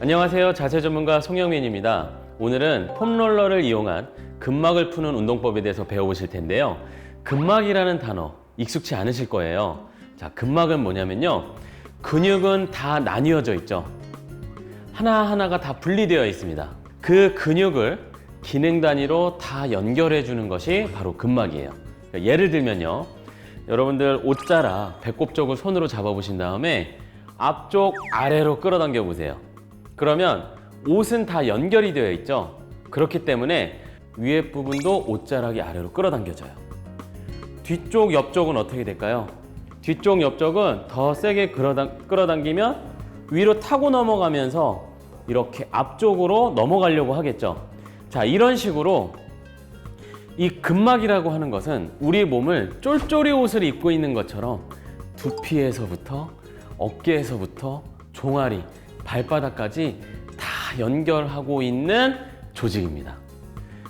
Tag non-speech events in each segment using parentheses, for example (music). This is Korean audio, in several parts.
안녕하세요. 자세 전문가 송영민입니다. 오늘은 폼롤러를 이용한 근막을 푸는 운동법에 대해서 배워보실 텐데요. 근막이라는 단어 익숙치 않으실 거예요. 자, 근막은 뭐냐면요. 근육은 다 나뉘어져 있죠. 하나하나가 다 분리되어 있습니다. 그 근육을 기능 단위로 다 연결해 주는 것이 바로 근막이에요. 그러니까 예를 들면요. 여러분들 옷자락 배꼽 쪽을 손으로 잡아 보신 다음에 앞쪽 아래로 끌어당겨 보세요. 그러면 옷은 다 연결이 되어 있죠. 그렇기 때문에 위에 부분도 옷자락이 아래로 끌어당겨져요. 뒤쪽 옆쪽은 어떻게 될까요? 뒤쪽 옆쪽은 더 세게 끌어당, 끌어당 기면 위로 타고 넘어가면서 이렇게 앞쪽으로 넘어가려고 하겠죠. 자, 이런 식으로 이 근막이라고 하는 것은 우리 몸을 쫄쫄이 옷을 입고 있는 것처럼 두피에서부터 어깨에서부터 종아리, 발바닥까지 다 연결하고 있는 조직입니다.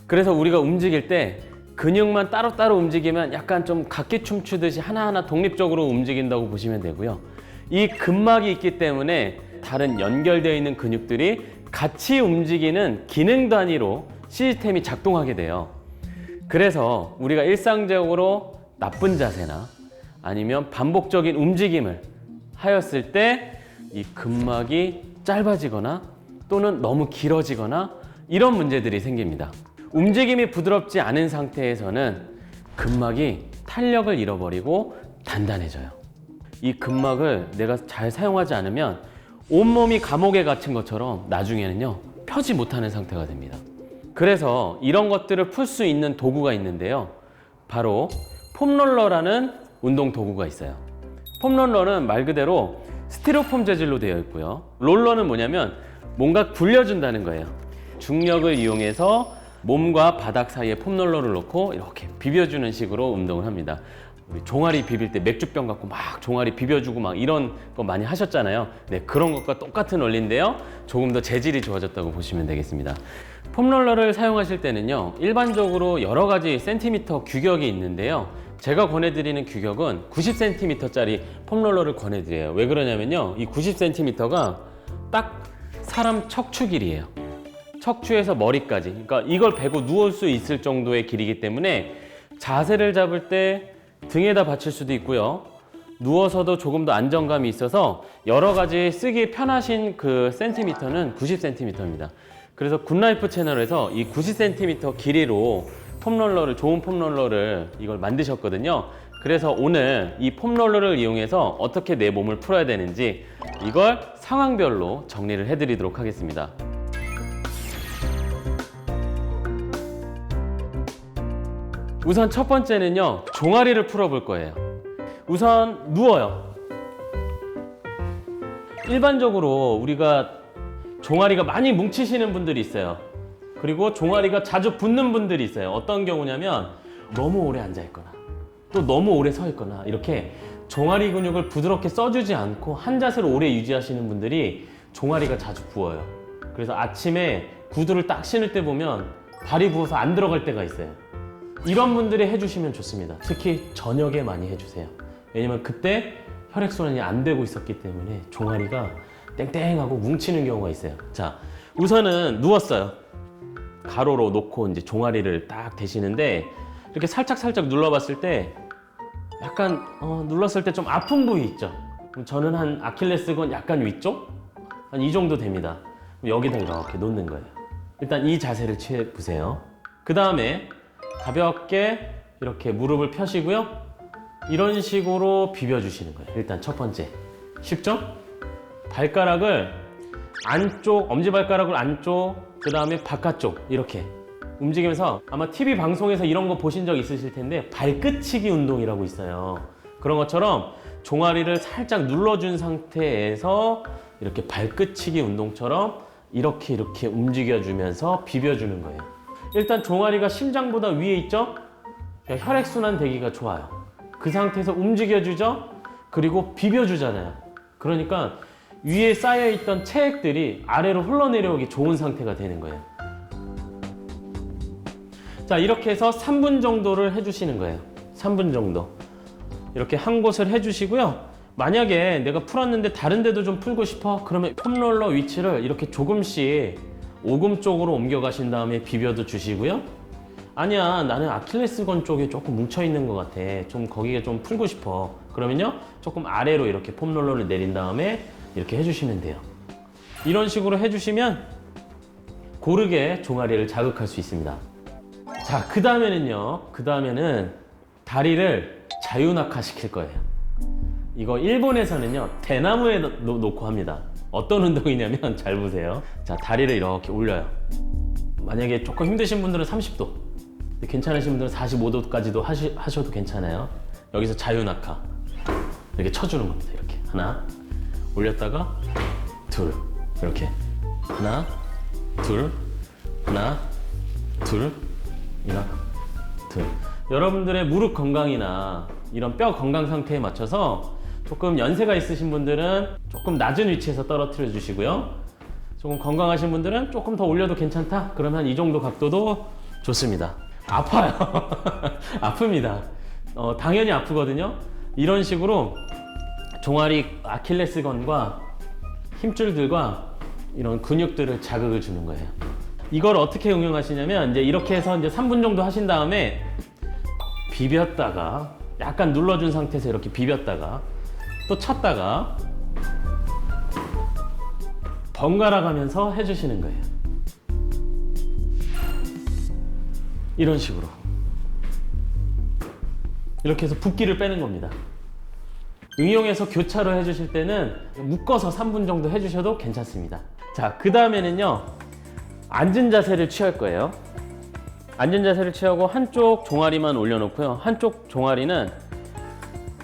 그래서 우리가 움직일 때 근육만 따로따로 움직이면 약간 좀 각기 춤추듯이 하나하나 독립적으로 움직인다고 보시면 되고요. 이 근막이 있기 때문에 다른 연결되어 있는 근육들이 같이 움직이는 기능 단위로 시스템이 작동하게 돼요. 그래서 우리가 일상적으로 나쁜 자세나 아니면 반복적인 움직임을 하였을 때 이 근막이 짧아지거나 또는 너무 길어지거나 이런 문제들이 생깁니다. 움직임이 부드럽지 않은 상태에서는 근막이 탄력을 잃어버리고 단단해져요. 이 근막을 내가 잘 사용하지 않으면 온몸이 감옥에 갇힌 것처럼 나중에는요 펴지 못하는 상태가 됩니다. 그래서 이런 것들을 풀 수 있는 도구가 있는데요. 바로 폼롤러라는 운동 도구가 있어요. 폼롤러는 말 그대로 스티로폼 재질로 되어 있고요. 롤러는 뭐냐면 뭔가 굴려준다는 거예요. 중력을 이용해서 몸과 바닥 사이에 폼롤러를 놓고 이렇게 비벼주는 식으로 운동을 합니다. 우리 종아리 비빌 때 맥주병 갖고 막 종아리 비벼주고 막 이런 거 많이 하셨잖아요. 네, 그런 것과 똑같은 원리인데요. 조금 더 재질이 좋아졌다고 보시면 되겠습니다. 폼롤러를 사용하실 때는요, 일반적으로 여러 가지 센티미터 규격이 있는데요. 제가 권해드리는 규격은 90cm짜리 폼롤러를 권해드려요. 왜 그러냐면요, 이 90cm가 딱 사람 척추 길이에요. 척추에서 머리까지. 그러니까 이걸 베고 누울 수 있을 정도의 길이기 때문에 자세를 잡을 때 등에다 받칠 수도 있고요. 누워서도 조금 더 안정감이 있어서 여러 가지 쓰기 편하신 그 센티미터는 90cm입니다. 그래서 굿라이프 채널에서 이 90cm 길이로 폼롤러를 좋은 폼롤러를 이걸 만드셨거든요. 그래서 오늘 이 폼롤러를 이용해서 어떻게 내 몸을 풀어야 되는지 이걸 상황별로 정리를 해드리도록 하겠습니다. 우선 첫 번째는요, 종아리를 풀어볼 거예요. 우선 누워요. 일반적으로 우리가 종아리가 많이 뭉치시는 분들이 있어요. 그리고 종아리가 자주 붓는 분들이 있어요. 어떤 경우냐면 너무 오래 앉아 있거나 또 너무 오래 서 있거나 이렇게 종아리 근육을 부드럽게 써주지 않고 한 자세를 오래 유지하시는 분들이 종아리가 자주 부어요. 그래서 아침에 구두를 딱 신을 때 보면 발이 부어서 안 들어갈 때가 있어요. 이런 분들이 해주시면 좋습니다. 특히 저녁에 많이 해주세요. 왜냐면 그때 혈액순환이 안 되고 있었기 때문에 종아리가 땡땡하고 뭉치는 경우가 있어요. 자, 우선은 누웠어요. 가로로 놓고 이제 종아리를 딱 대시는데 이렇게 살짝 살짝 눌러봤을 때 약간 어, 눌렀을 때 좀 아픈 부위 있죠. 저는 한 아킬레스건 약간 위쪽 한 이 정도 됩니다. 그럼 여기다 이렇게 놓는 거예요. 일단 이 자세를 취해 보세요. 그 다음에 가볍게 이렇게 무릎을 펴시고요. 이런 식으로 비벼주시는 거예요. 일단 첫 번째. 쉽죠? 발가락을 안쪽, 엄지발가락을 안쪽, 그 다음에 바깥쪽, 이렇게 움직이면서 아마 TV 방송에서 이런 거 보신 적 있으실 텐데 발끝치기 운동이라고 있어요. 그런 것처럼 종아리를 살짝 눌러준 상태에서 이렇게 발끝치기 운동처럼 이렇게 이렇게 움직여주면서 비벼주는 거예요. 일단 종아리가 심장보다 위에 있죠? 그러니까 혈액순환 되기가 좋아요. 그 상태에서 움직여주죠? 그리고 비벼주잖아요. 그러니까 위에 쌓여있던 체액들이 아래로 흘러내려오기 좋은 상태가 되는 거예요. 자, 이렇게 해서 3분 정도를 해주시는 거예요. 3분 정도. 이렇게 한 곳을 해주시고요. 만약에 내가 풀었는데 다른 데도 좀 풀고 싶어? 그러면 폼롤러 위치를 이렇게 조금씩 오금 쪽으로 옮겨 가신 다음에 비벼도 주시고요. 아니야, 나는 아킬레스건 쪽에 조금 뭉쳐 있는 것 같아. 좀 거기에 좀 풀고 싶어. 그러면요, 조금 아래로 이렇게 폼롤러를 내린 다음에 이렇게 해주시면 돼요. 이런 식으로 해주시면 고르게 종아리를 자극할 수 있습니다. 자, 그 다음에는요, 그 다음에는 다리를 자유낙하 시킬 거예요. 이거 일본에서는요, 대나무에 놓- 놓고 합니다. 어떤 운동이냐면, (laughs) 잘 보세요. 자, 다리를 이렇게 올려요. 만약에 조금 힘드신 분들은 30도, 근데 괜찮으신 분들은 45도까지도 하시, 하셔도 괜찮아요. 여기서 자유낙하. 이렇게 쳐주는 겁니다. 이렇게. 하나, 올렸다가, 둘. 이렇게. 하나, 둘, 하나, 둘, 이나, 둘. 여러분들의 무릎 건강이나 이런 뼈 건강 상태에 맞춰서 조금 연세가 있으신 분들은 조금 낮은 위치에서 떨어뜨려 주시고요. 조금 건강하신 분들은 조금 더 올려도 괜찮다? 그러면 이 정도 각도도 좋습니다. 아파요. (laughs) 아픕니다. 어, 당연히 아프거든요. 이런 식으로 종아리 아킬레스건과 힘줄들과 이런 근육들을 자극을 주는 거예요. 이걸 어떻게 응용하시냐면 이제 이렇게 해서 이제 3분 정도 하신 다음에 비볐다가 약간 눌러준 상태에서 이렇게 비볐다가 또 쳤다가 번갈아 가면서 해주시는 거예요. 이런 식으로 이렇게 해서 붓기를 빼는 겁니다. 응용해서 교차로 해주실 때는 묶어서 3분 정도 해주셔도 괜찮습니다. 자, 그 다음에는요, 앉은 자세를 취할 거예요. 앉은 자세를 취하고 한쪽 종아리만 올려놓고요. 한쪽 종아리는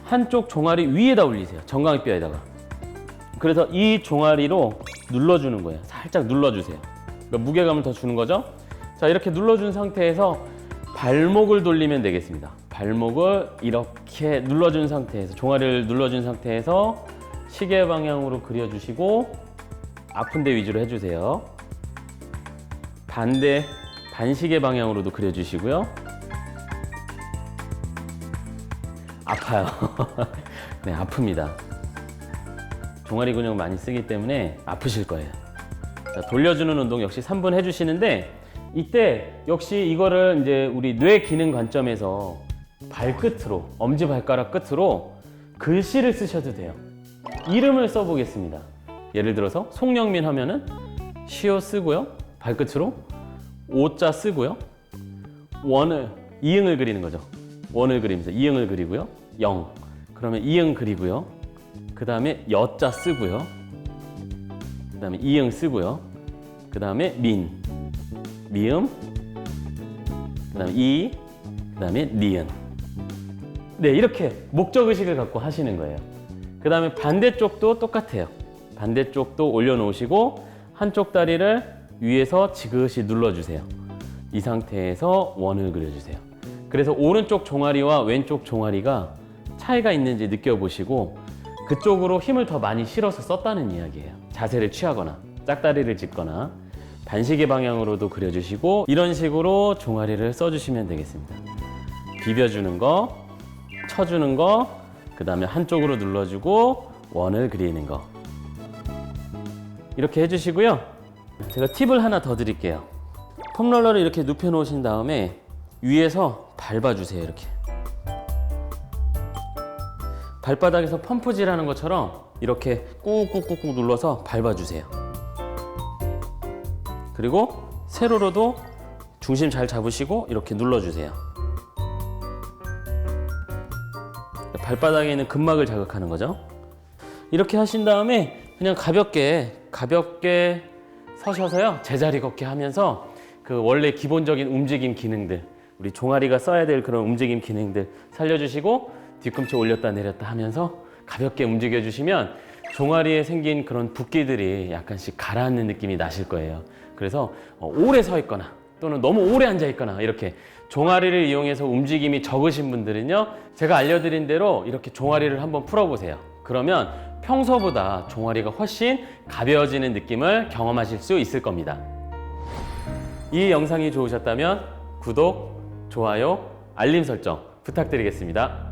한쪽 종아리 위에다 올리세요. 정강이 뼈에다가. 그래서 이 종아리로 눌러주는 거예요. 살짝 눌러주세요. 그러니까 무게감을 더 주는 거죠. 자, 이렇게 눌러준 상태에서 발목을 돌리면 되겠습니다. 발목을 이렇게 눌러준 상태에서 종아리를 눌러준 상태에서 시계 방향으로 그려주시고 아픈 데 위주로 해주세요. 반대 반시계 방향으로도 그려주시고요. 아파요. (laughs) 네, 아픕니다. 종아리 근육 많이 쓰기 때문에 아프실 거예요. 자, 돌려주는 운동 역시 3분 해주시는데 이때 역시 이거를 이제 우리 뇌 기능 관점에서 발끝으로 엄지 발가락 끝으로 글씨를 쓰셔도 돼요. 이름을 써보겠습니다. 예를 들어서 송영민 하면은 시오 쓰고요. 발끝으로 오자 쓰고요. 원을 이응을 그리는 거죠. 원을 그리면서 이응을 그리고요. 영. 그러면 이응 그리고요. 그 다음에 여자 쓰고요. 그 다음에 이응 쓰고요. 그 다음에 민. 미음. 그 다음에 이. 그 다음에 니은. 네, 이렇게 목적 의식을 갖고 하시는 거예요. 그 다음에 반대쪽도 똑같아요. 반대쪽도 올려놓으시고 한쪽 다리를 위에서 지그시 눌러주세요. 이 상태에서 원을 그려주세요. 그래서 오른쪽 종아리와 왼쪽 종아리가 차이가 있는지 느껴보시고 그쪽으로 힘을 더 많이 실어서 썼다는 이야기예요. 자세를 취하거나 짝다리를 짚거나 반시계 방향으로도 그려주시고 이런 식으로 종아리를 써주시면 되겠습니다. 비벼주는 거, 쳐주는 거, 그 다음에 한쪽으로 눌러주고 원을 그리는 거. 이렇게 해주시고요. 제가 팁을 하나 더 드릴게요. 폼롤러를 이렇게 눕혀 놓으신 다음에 위에서 밟아주세요. 이렇게. 발바닥에서 펌프질 하는 것처럼 이렇게 꾹꾹꾹꾹 눌러서 밟아주세요. 그리고 세로로도 중심 잘 잡으시고 이렇게 눌러주세요. 발바닥에 있는 근막을 자극하는 거죠. 이렇게 하신 다음에 그냥 가볍게 가볍게 서셔서요 제자리 걷기 하면서 그 원래 기본적인 움직임 기능들 우리 종아리가 써야 될 그런 움직임 기능들 살려주시고 뒤꿈치 올렸다 내렸다 하면서 가볍게 움직여 주시면 종아리에 생긴 그런 붓기들이 약간씩 가라앉는 느낌이 나실 거예요. 그래서 어, 오래 서 있거나 또는 너무 오래 앉아 있거나 이렇게 종아리를 이용해서 움직임이 적으신 분들은요 제가 알려드린 대로 이렇게 종아리를 한번 풀어보세요. 그러면 평소보다 종아리가 훨씬 가벼워지는 느낌을 경험하실 수 있을 겁니다. 이 영상이 좋으셨다면 구독, 좋아요, 알림 설정 부탁드리겠습니다.